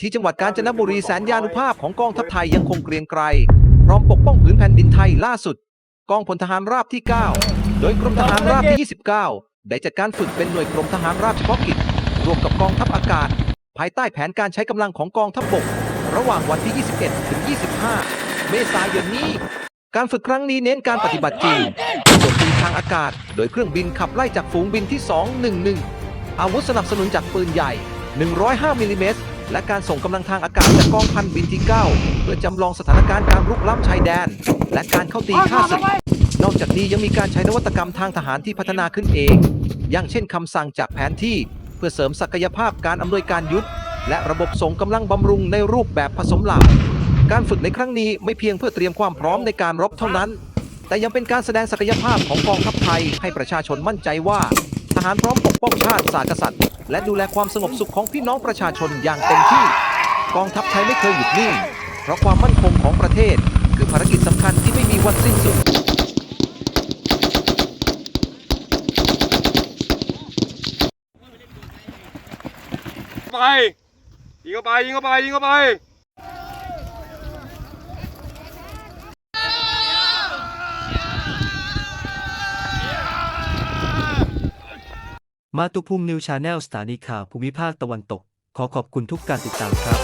ที่จังหวัดกาญจนบุรีแสนยานุภาพของกองทัพไทยยังคงเกรียงไกรพร้อมปกป้องผืนแผ่นดินไทยล่าสุด กองพลทหารราบที่ 9 โดยกรมทหารราบที่ 29 ได้จัดการฝึกเป็นหน่วยกรมทหารราบเฉพาะกิจร่วมกับกองทัพอากาศ ภายใต้แผนการใช้กำลังของกองทัพบก ระหว่างวันที่ 21 ถึง 25 เมษายนนี้ การฝึกครั้งนี้เน้นการปฏิบัติจริงโจมตีทางอากาศ โดยเครื่องบินขับไล่จากฝูงบินที่ 211 อาวุธสนับสนุนจากปืนใหญ่ 105มิลลิเมตร และการส่งกำลังทางอากาศจากกองพันบินที่ 9 เพื่อจำลองสถานการณ์การรุกล้ำชายแดน และการเข้าตีฆ่าศึกนอกจากนี้ยังมีการใช้นวัตกรรมทางทหารที่พัฒนาขึ้นเอง อย่างเช่นคำสั่งจากแผนที่ เพื่อเสริมศักยภาพการอำนวยการยุทธและระบบส่งกำลังบำรุงในรูปแบบผสมเหล่าการฝึกในครั้งนี้ไม่เพียงเพื่อเตรียมความพร้อมในการรบเท่านั้น แต่ยังเป็นการแสดงศักยภาพของกองทัพไทยให้ประชาชนมั่นใจว่า ทหารพร้อมปกป้องชาติศาสตร์กษัตริย์ และดูแลความสงบสุขของพี่น้องประชาชนอย่างเต็มที่ กองทัพไทยไม่เคยหยุดนิ่ง เพราะความมั่นคงของประเทศ คือภารกิจสำคัญที่ไม่มีวันสิ้นสุดไปยิงเข้าไปยิงเข้าไปยิงเข้าไป มาตุภูมินิวชาแนลสถานีข่าวภูมิภาคตะวันตก ขอขอบคุณทุกการติดตามครับ